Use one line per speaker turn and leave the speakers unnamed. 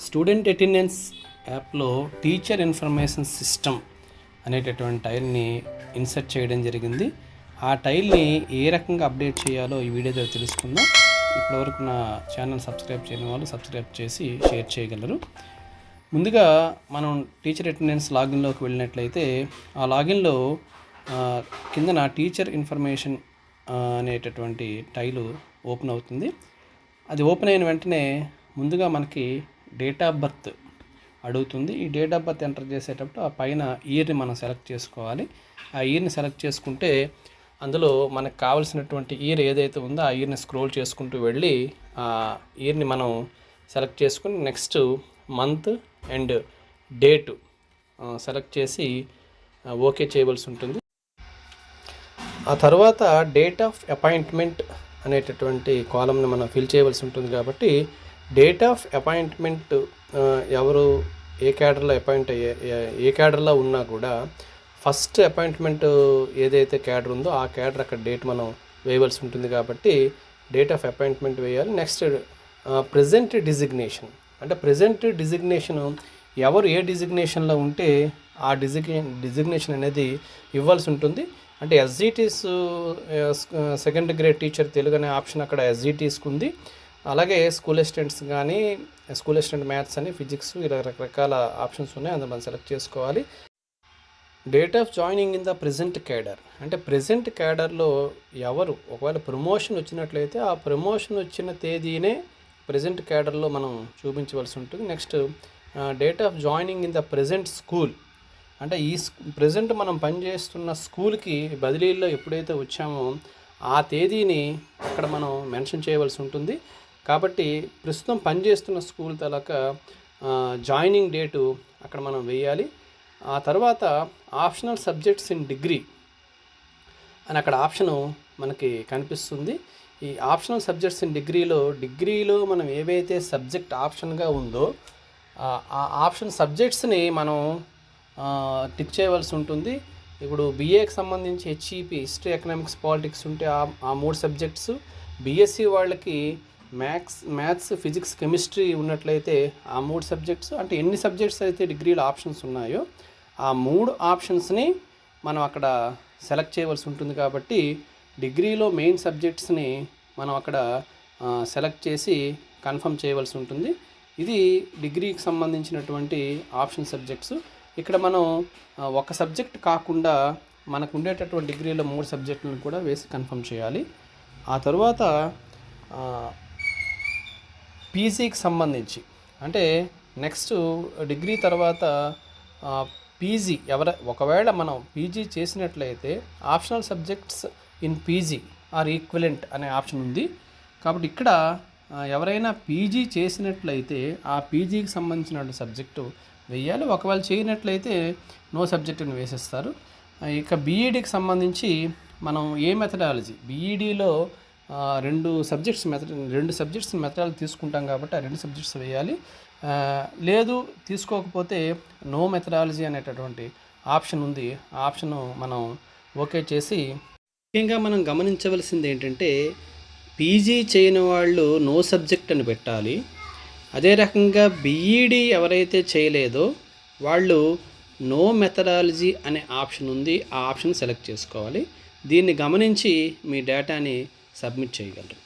Student attendance యాప్లో teacher information system అనేటటువంటి టైల్ని ఇన్సర్ట్ చేయడం జరిగింది. ఆ టైల్ని ఏ రకంగా అప్డేట్ చేయాలో ఈ వీడియో ద్వారా తెలుసుకుందాం. ఇప్పటివరకు నా ఛానల్ సబ్స్క్రైబ్ చేయని వాళ్ళు సబ్స్క్రైబ్ చేసి షేర్ చేయగలరు. ముందుగా మనం టీచర్ అటెండెన్స్ లాగిన్లోకి వెళ్ళినట్లయితే ఆ లాగిన్లో కిందన టీచర్ ఇన్ఫర్మేషన్ అనేటటువంటి టైలు ఓపెన్ అవుతుంది. అది ఓపెన్ అయిన వెంటనే ముందుగా మనకి డేట్ ఆఫ్ బర్త్ అడుగుతుంది. ఈ డేట్ ఆఫ్ బర్త్ ఎంటర్ చేసేటప్పుడు ఆ పైన ఇయర్ని మనం సెలెక్ట్ చేసుకోవాలి. ఆ ఇయర్ని సెలెక్ట్ చేసుకుంటే అందులో మనకు కావాల్సినటువంటి ఇయర్ ఏదైతే ఉందో ఆ ఇయర్ని స్క్రోల్ చేసుకుంటూ వెళ్ళి ఆ ఇయర్ని మనం సెలెక్ట్ చేసుకుని next month and date select చేసి ఓకే చేయవలసి ఉంటుంది. ఆ తర్వాత డేట్ ఆఫ్ అపాయింట్మెంట్ అనేటటువంటి కాలంని మనం ఫిల్ చేయవలసి ఉంటుంది కాబట్టి డేట్ ఆఫ్ అపాయింట్మెంట్ ఎవరు ఏ క్యాడర్లో అపాయింట్ అయ్యే ఏ- క్యాడర్లో ఉన్నా కూడా ఫస్ట్ అపాయింట్మెంట్ ఏదైతే క్యాడర్ ఉందో ఆ క్యాడర్ అక్కడ డేట్ మనం వేయవలసి ఉంటుంది కాబట్టి డేట్ ఆఫ్ అపాయింట్మెంట్ వేయాలి. నెక్స్ట్ ప్రజెంట్ డిజిగ్నేషన్ అంటే ప్రజెంట్ డిజిగ్నేషన్ ఎవరు ఏ డిజిగ్నేషన్లో ఉంటే ఆ డిజిగ్నే డిజిగ్నేషన్ అనేది ఇవ్వాల్సి ఉంటుంది. అంటే SGTs second grade teacher Telugu అనే ఆప్షన్ అక్కడ ఎస్జిటీస్కి ఉంది అలాగే స్కూల్ అసిస్టెంట్స్ కానీ స్కూల్ అసిస్టెంట్ మ్యాథ్స్ అని ఫిజిక్స్ ఇలా రకరకాల ఆప్షన్స్ ఉన్నాయి. అందులో మనం సెలెక్ట్ చేసుకోవాలి. Date of joining in the present cadre అంటే ప్రెజెంట్ క్యాడర్లో ఎవరు ఒకవేళ ప్రమోషన్ వచ్చినట్లయితే ఆ ప్రమోషన్ వచ్చిన తేదీనే ప్రెజెంట్ క్యాడర్లో మనం చూపించవలసి ఉంటుంది. Next date of joining in the present school అంటే ఈ ప్రజెంట్ మనం పనిచేస్తున్న స్కూల్కి బదిలీల్లో ఎప్పుడైతే వచ్చామో ఆ తేదీని అక్కడ మనం మెన్షన్ చేయవలసి ఉంటుంది. కాబట్టి ప్రస్తుతం పనిచేస్తున్న స్కూల్ తలక జాయినింగ్ డేటు అక్కడ మనం వేయాలి. ఆ తర్వాత ఆప్షనల్ సబ్జెక్ట్స్ ఇన్ డిగ్రీ అని అక్కడ ఆప్షను మనకి కనిపిస్తుంది. ఈ ఆప్షనల్ సబ్జెక్ట్స్ ఇన్ డిగ్రీలో డిగ్రీలో మనం ఏవైతే సబ్జెక్ట్ ఆప్షన్గా ఉందో ఆ- ఆప్షన్ సబ్జెక్ట్స్ని మనం టిక్ చేయవలసి ఉంటుంది. ఇప్పుడు బీఏకి సంబంధించి హెచ్ఈపి హిస్టరీ ఎకనామిక్స్ పాలిటిక్స్ ఉంటే ఆ ఆ మూడు సబ్జెక్ట్స్ బీఎస్సీ వాళ్ళకి మ్యాథ్స్ మ్యాథ్స్ ఫిజిక్స్ కెమిస్ట్రీ ఉన్నట్లయితే ఆ మూడు సబ్జెక్ట్స్ అంటే ఎన్ని సబ్జెక్ట్స్ అయితే డిగ్రీలో ఆప్షన్స్ ఉన్నాయో ఆ మూడు ఆప్షన్స్ని మనం అక్కడ సెలెక్ట్ చేయవలసి ఉంటుంది కాబట్టి డిగ్రీలో మెయిన్ సబ్జెక్ట్స్ని మనం అక్కడ సెలెక్ట్ చేసి కన్ఫర్మ్ చేయవలసి ఉంటుంది. ఇది డిగ్రీకి సంబంధించినటువంటి ఆప్షన్ సబ్జెక్ట్స్. ఇక్కడ మనం ఒక సబ్జెక్ట్ కాకుండా మనకు ఉండేటటువంటి డిగ్రీలో మూడు సబ్జెక్టులను కూడా వేసి కన్ఫర్మ్ చేయాలి. ఆ తర్వాత పీజీకి సంబంధించి. అంటే నెక్స్ట్ డిగ్రీ తర్వాత పీజీ ఎవర ఒకవేళ మనం పీజీ చేసినట్లయితే optional subjects in PG or equivalent అనే ఆప్షన్ ఉంది. కాబట్టి ఇక్కడ ఎవరైనా పీజీ చేసినట్లయితే ఆ పీజీకి సంబంధించిన సబ్జెక్టు వేయాలి ఒకవేళ చేయనట్లయితే నో సబ్జెక్టుని వేసేస్తారు. ఇక బీఈడీకి సంబంధించి మనం ఏ మెథడాలజీ బీఈడీలో రెండు సబ్జెక్ట్స్ మెథ రెండు సబ్జెక్ట్స్ మెథడాలు తీసుకుంటాం కాబట్టి ఆ రెండు సబ్జెక్ట్స్ వేయాలి. లేదు తీసుకోకపోతే నో మెథడాలజీ అనేటటువంటి ఆప్షన్ ఉంది. ఆ ఆప్షన్ మనం ఓకే చేసి ముఖ్యంగా మనం గమనించవలసింది ఏంటంటే పీజీ చేయని వాళ్ళు నో సబ్జెక్ట్ అని పెట్టాలి. అదే రకంగా బీఈడి ఎవరైతే చేయలేదో వాళ్ళు నో మెథడాలజీ అనే ఆప్షన్ ఉంది. ఆ ఆప్షన్ సెలెక్ట్ చేసుకోవాలి. దీన్ని గమనించి మీ డేటాని సబ్మిట్ చేయగలరు.